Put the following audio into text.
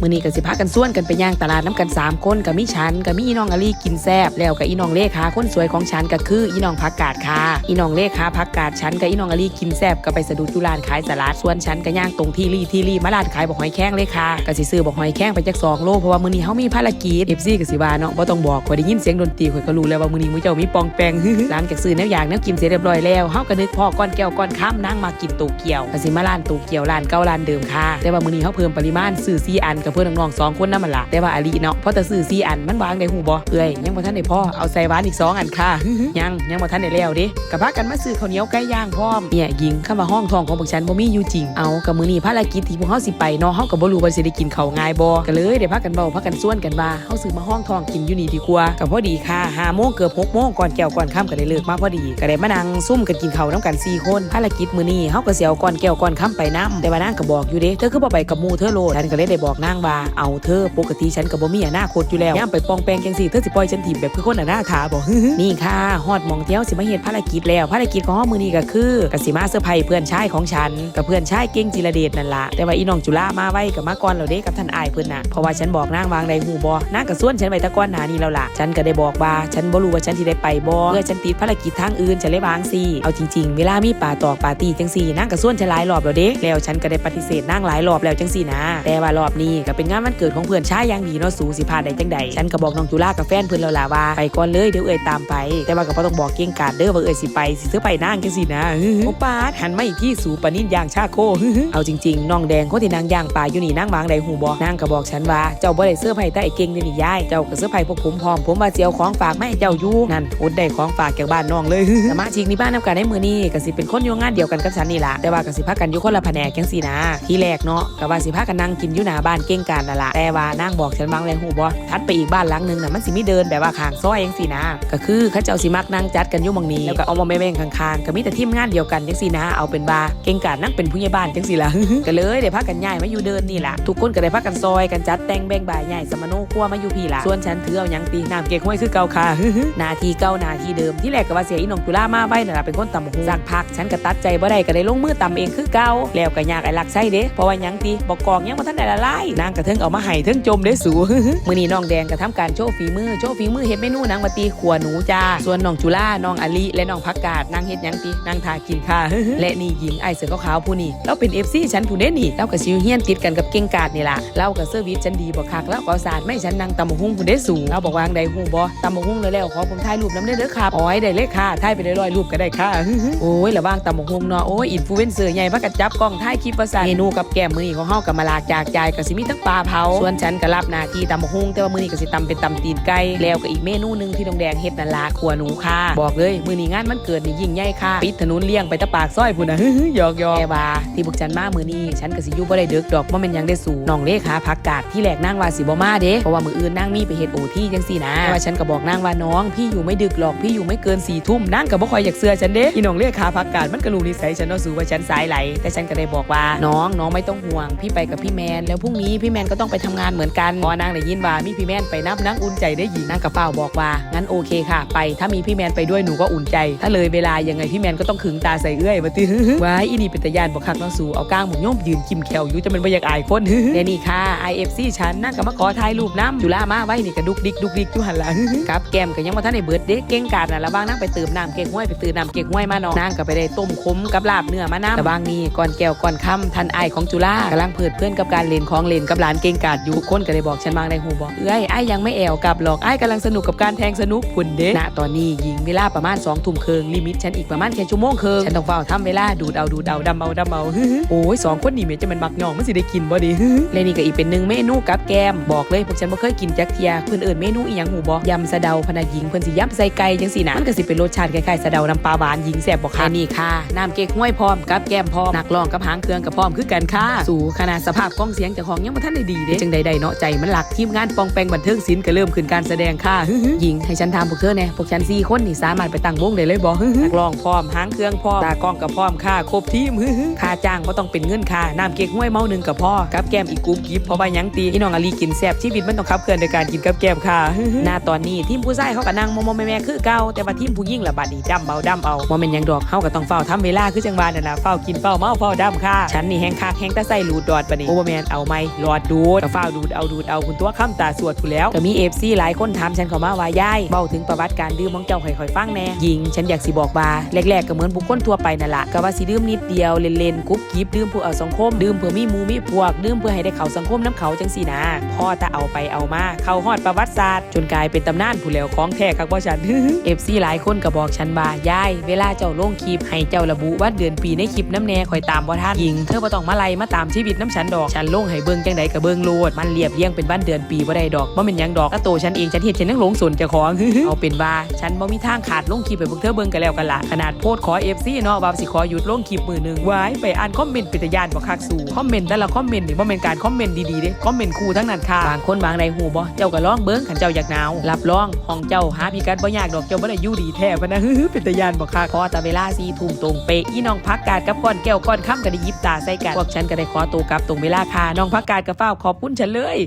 มื้อนี้ก็สิพากันส่วนกันไปย่างตลาดน้ำกันสามคนก็มีฉันก็มีอีน้องอลีกินแซบแล้วก็อีน้องเลขาคนสวยของฉันก็คืออีน้องพักกาดค่ะอีน้องเลขาพักกาดฉันกับอีน้องอลีกินแซบก็ไปสะดุดจุลานขายสลัดส่วนฉันก็ย่างตรงที่รี่ที่รี่มาร้านขายบอกหอยแข้งเลยค่ะก็สิซื้อบอกหอยแข้งไปจักสองโลเพราะว่ามื้อนี้เฮามีภารกิจ FC ก็สิว่าเนาะบ่ต้องบอกข่อยได้ยินเสียงดนตรีข่อยก็รู้แล้วว่ามื้อนี้มื้อเจ้ามีปองแปงหลังจากซื้อแนวอย่างแนวกินเสร็จเรียบร้อยแล้วเฮาก็นึกพ่อก้อนแก้วก้อนข้ามนั่งมากินตูเกียวก็สิมาร้านตูเกียวร้านเก่าร้านเดิมค่ะแต่ว่ามื้อนี้เฮาเพิ่มปริมาณซื้อ4อันกบเพื่อนน้องๆสองคนนำมันล่ะแต่ว่าอาลีเนาะเพราะแต่ซื้อ4อันมันวางได้หูบ่เอ้ยยังบ่ทันได้พอเอาใส่หวานอีกสองอันค่ะยังยังบ่ทันได้แล้วเด้ก็พากันมาซื้อข้าวเหนียวไก่ย่างพร้อมเนี่ยหญิงคำว่าห้องทองของพวกฉันบ่มีอยู่จริงเอากับมื้อนี้ภารกิจที่พวกเฮาสิไปเนาะเฮาก็บ่รู้ว่าสิได้กินข้าวง่ายบ่ก็เลยได้พากันเว้าพากันส่วนกันว่าเฮาซื้อมาห้องทองกินอยู่นี่ดีกว่าก็พอดีค่ะ5โมงเกือบ6โมงก่อนแก้วก่อนค่ำก็ได้เลิกมาพอดีก็ได้มานั่งซุ่มกันกินข้าวนํกันสี่คนภารกิจมื้อนี้เฮาก็สิเอาก่อนแก้วก่อนค่ำไปนํแต่ว่านางก็บอกอยู่เด้เธอคือบ่ไปกับหมู่เธอโลดฉันก็เลยได้บอกนางางว่าเอาเธอปกติฉันก็บ่มีอนาคตอยู่แล้วย่ามไปปองแปงจังซี่เธอสิปล่อยฉันถิ่มแบบคือคนอนาถาบ่นี่ค่ะฮอดมองเที่ยวสิมาเฮ็ดภารกิจแล้วภารกิจของเฮามื้อนี้ก็คือกสิมาเซอร์ไพรส์เพื่อนชายของฉันกับเพื่อนชายเก่งจิรเดชนั่นละแต่ว่าอีน้องจุฬามาไว้กับมาก่อนแล้วเด้กับท่านอายเพิ่อนน่ะเพราะว่าฉันบอกนางวางใดหูบ่นางก็ส่วนฉันไว้แตะก่อนหนานี้แล้วล่ะฉันก็ได้บอกว่าฉันบ่รู้ว่าฉันสิได้ไปบ่เพื่อฉันติดภารกิจทางอื่นฉันเลยวางซี่เอาจริง ๆ เวลามีป่าตอกป่าตีจังซี่นางก็ส่วนฉันหลายรอบแล้วเด้แล้วฉันก็ได้ปฏิเสธนางหลายรอบแล้วจังซี่นะแต่ว่ารอบนี้ก็เป็นงานวันเกิดของเพื่อนชายอย่างดีเนาะสูสิพาได้จังใดฉันก็บอกน้องจุฬากับแฟนเพิ่อนแล้วล่ะว่าไปก่อนเลยเดี๋ยวเอ่ยตามไป แต่ว่าก็บ่ต้องบอกเก่งกาดเด้อว่าเอ่ยสิไปสิซื้อไปนางจังซี่นะโอปาดหันมาอีกที่สูปนินยางชาโคเอาจริงๆน้องแดงคนที่นางย่างปลาอยู่นี่นางวางใดหูบ่นางก็บอกฉันว่าเจ้าบ่ได้เสื้อไผ่แต่ไอ้เก่งเด้อนี่ยายเจ้าก็เสื้อไผ่พวกผมพร้อมผมว่าสิเอาของฝากมาให้เจ้าอยู่นั่นอดได้ของฝากจากบ้านน้องเลยสมาชิกในบ้านนำกันในมือนี้ก็สิเป็นคนอยู่งานเดียวกันกับฉันนี่ล่ะแต่ว่าก็สิพากันอยู่คนละแผนกจังซี่นะ ที่แรกเนาะก็ว่าสิพากันนั่งกินอยู่หน้าบ้านเก่งงการนั่นล่ะแต่ว่านางบอกฉันบางแรงหูบ่ทัดไปอีกบ้านหลังนึงน่ะมันสิมีเดินแบบว่าขางซอยจังซี่นะ ก็คือเขาเจ้าสิมักนั่งจัดกันยู่หมองนี้แล้วก็เอามาแม่งๆข้างๆก็มีแต่ทีมงานเดียวกันจังซี่นะ เอาเป็นว่าเก่งการนั่งเป็นผู้ใหญ่บ้านจังซี่ล่ะก็เลยได้พากันย้ายมาอยู่เดินนี่ละทุกคนก็ได้พากันซอยกันจัดแต่งแบ่งบ่ายใหญ่สมโนครัวมาอยู่พี่ละส่วนฉันถือเอายังตีน้ำเก๊กห้วยคือเก่าค่ะนาทีเก่านาทีเดิมที่แรกก็ว่าเสียอีหนองจุฬามาไว้นั่ะเป็นคนตำหูสักพักฉันก็ตัดใจบ่ได้ก็ได้ลงมือตำเองคือเก่าแล้วก็ยากไอ้ลักไส้เด้เพราะว่ายังตีบอกกองยังบ่ทันได้ละลายนางกระเทิงเอามาให้เทิงจมเด้สูมือนี้น้องแดงก็ทำการโชว์ฝีมือโชว์ฝีมือเฮ็ดเมนูนางมาตีขัวหนูจ้าส่วนน้องจุฬาน้องอลิและน้องพักกาดนางเฮ็ดยังตีนางทากินค่ะและนี่หญิงไอเสือขาวๆผู้นี้เราเป็น FC ฉันผู้เด้นี่เราก็สิอยู่เฮียนติดกันกับเก่งกาดนี่ล่ะเราก็เซอร์วิสฉันดีบ่คักแล้วก็สารไม่ฉันนั่งตำบักหุ่งผู้เด้สูเราบอกว่างใดฮู้บ่ตำบักหุ่งแล้วขอผมถ่ายรูปน้ำเด้เด้อครับอ๋อยได้เลยค่ะถ่ายไปได้ร้อยรูปก็ได้ค่ะโอ้ยระว่างตำบักหุ่งเนาะโอ้ยอินฟลูเอนเซอร์ใหญ่พากันจับกล้องถ่ายคลิปประสานเมนูกับแก้มมือของเฮาก็มาลากจากใจายก็สิมีทั้งปลาเผาส่วนฉันก็รับหน้าที่ตำหุ่งแต่ว่ามื้อนี้ก็สิตำเป็นตำตีนไก่แล้วก็อีกเมนูนึงที่น้องแดงเฮ็ดนั่นล่ะขัวหนูค่ะบอกเลยมื้อนี้งานมันเกิดนี่ยิ่งใหญ่ค่ะปิดถนนเลี่ยงไปตะปากซอยพุ่นน่ะหยอกๆแกว่าที่พวกฉันมามื้อนี้ฉันก็สิอยู่บ่ได้เดึกดอกบ่แม่นยังได้สูน้องเลขาพักกาดที่แรกนางว่าสิบ่มาเด้เพราะว่ามื้ออื่นนางมีไปเฮ็ดโอที่จังซี่นะแต่ว่าฉันก็บอกนางว่าน้อง พี่อยู่ไม่ดึกหรอกพี่อยู่ไม่เกิน4ทุ่มนางก็บ่ค่อยอยากเชื่อฉันเด้อีน้องเลขาพักกาดมันก็รู้นิสัยฉันเนาะสูว่าฉันสายไหลแต่ฉันก็ได้บอกว่าน้องน้องไม่ต้องห่วงพี่ไปกับพี่แมนแล้วพรุ่งนี้พี่แมนก็ต้องไปทำงานเหมือนกันพอนางได้ยินว่ามีพี่แมนไปนับนางอุ่นใจได้หญิงนางกับเป้าบอกว่างั้นโอเคค่ะ ไปถ้ามีพี่แมนไปด้วยหนูก็อุ่นใจ ถ้าเลยเวลายังไงพี่แมนก็ต้องขึงตาใส่เอื้อยมาติว้ายอีนี่เป็นตายานบอกคักน้องสูเอาก้างหมุนโยมยืนกิมแขวอยู่จะเป็นบ่อยากายคนและนี่ค่ะ IFC ฉันนั่งกับมาขอถ่ายรูปน้ำจุฬามาไว้นี่กระดุกดิกดุกดิกอยู่หันหลังกับแกมก็ยังมาท่านในเบิร์ดเด็กเก่งกาดนะแล้วบางนั่งไปเติมน้ำเก่งห้วยไปเติมน้ำเก่งห้วยมาเนาะนางก็ไปได้ต้มขมกับลาบเนื้อมาน้ำแต่บางนี่ก่อนแก้วก่อนค่ำทันไอของจุฬากำลังเพิดเพื่อนกับการเล่นของเล่นกับหลานเก่งกาดอยู่ทุกคนก็เลยบอกฉันบางในหูบอกเอ้ยไอ้ายยังไม่แอวกลับหรอกไอ้ายกำลังสนุกกับการแทงสนุกพุ่นเด้ณตอนนี้ยิงเวลาประมาณ2องทุ่มครึ่งลิมิตฉันอีกประมาณแค่ชั่วโมงครึ่งฉันต้องเฝ้าทำเวลาดูดเอาดูดเอาดำเอาดำเอาโอ้ยสองคนนี่เมจะมันมักย่องมันสิได้กินบ่ดีและนี่ก็อีกเป็นหนึ่งเมนูกับแกมบอกเลยพวกฉันบ่เคยกินจักเทียเพิ่นเอิ้นเมนูอีหยังหูบ่ยำสะเดาพะนาหญิงเพิ่นสิยำใส่ไก่จังซี่นะมันก็สิเป็นรสชาติคล้ายๆสะเดาน้ำปลาหวานหญิงแซ่บบ่ค่ะและนี่ค่ะน้ำเก๊กห้วยพร้อมกับแกมพร้อมนักร้องกับหางเครื่องกับพร้อมคือกันค่ะสู่ขนาดสภาพกล้องเสียงเจ้าของยังบ่ทันได้ดีเด้จังใดๆเนาะใจมันหลักทีมงานปองแปงบันเทิงศิลป์ก็เริ่มขึ้นการแสดงค่ะหญิงให้ฉันถามพวกเธอแน่พวกฉันสี่คนนี่สามารถไปตั้งวงได้เลยบ่นักร้องพร้อมหางเครื่องพร้อมตากล้องกับพร้อมค่ะครบทีมค่าจ้างบ่ต้องเป็นเงินค่ะน้ำเก๊กห้วยเมาหนึ่งกับพ่อกับแก้มอีกกรุ๊ปกิฟเพราะว่าหยังตีพี่น้องอลีกินแซ่บชีวิตมันต้องขับเคลื่อนโดยการกินกับแก้มค่ะหน้าตอนนี้ทีมผู้ชายเขาก็นั่งมอมๆแม่ๆคือเก่าแต่ว่าทีมผู้หญิงละบัดนี้ดำเบาดำเอาบ่แม่นหยังดอกเฮาก็ต้องเฝ้าทำเวลาคือจังหวะนั่นล่ะเฝ้ากินเฝ้าเมาเฝ้าดำค่ะฉันนี่แฮงคักแฮงตะไส้หลูดดอดปะนี่โอ้บ่แม่นเอาไหมรอลอดดูดฝ้าดูดเอาดูดเอาคุณตัวข้ามตาสวดกูแล้วก็มีเอฟซีหลายคนถามฉันเขามาว่ายายเบ้าถึงประวัติการดื่มของเจ้าค่อยๆฟังแน่ยิง ฉันอยากสิบอกว่าแรกๆก็เหมือนบุคคลทั่วไปนั่นละก็ว่าสิดื่มนิดเดียวเล่นๆกุ๊บกิ๊บดื่มเพื่อเอาสังคม ดื่มเพื่อมีมูมีพวก ดื่มเพื่อให้ได้เข้าสังคมน้ำเขาจังสีนะพ่อแต่เอาไปเอามาเข้าฮอดประวัติศาสตร์จนกลายเป็นตำนานผู้แล้วของแท้ครับว่าฉันเอฟซีหลายคนก็บอกฉันว่ายายเวลาเจ้าลงคลิปให้เจ้าระบุวันเดือนปีในคลิปน้ำแน่คอยตามว่าท่านยิงเธอบ่ต้องมาไล่มาตามชีวิตน้ำฉันดอกฉันลงให้เบิ่งจังใดก็เบิ่งโลดมันเรียบเรียงเป็นวันเดือนปีบ่ได้ดอกบ่แม่นยังดอกถ้าโตฉันเองฉันเฮ็ดฉันยังหลงสนจ้าของเอาเป็นว่าฉันบ่มีทางขาดลงคลิปให้พวกเธอเบิ่งกันแล้วกันล่ะขนาดโพสต์ขอ FC เนาะว่าสิขอหยุดลงคลิปมือหนึ่งไว้ไปอ่านคอมเมนต์ป็นตยานบ่คักสู่คอมเมนต์แต่ละคอมเมนต์นี่บ่แม่นการคอมเมนต์ดีๆเด้คอมเมนต์คู่ทั้งนั้นค่ะบางคนบางใดหูบ่เจ้าก็ลองเบิ่งคันเจ้าอยากหนาวรับรองห้องเจ้าหาพิกัดบ่ยากดอกเจ้าบ่ได้อยู่ดีแท้ปะนะเป็นตยานบ่คักพอแต่เวลา4ทุ่มตรงเป๊ะอีน้องพักกาดกับก้อนแก้วก้อนค่ำก็ได้ยิบตาใส่กันพวกฉันก็ได้ขอตัวกลับตรงเวลาค่ะน้องพักกาดก็เฝ้าขอบคุณฉันเลย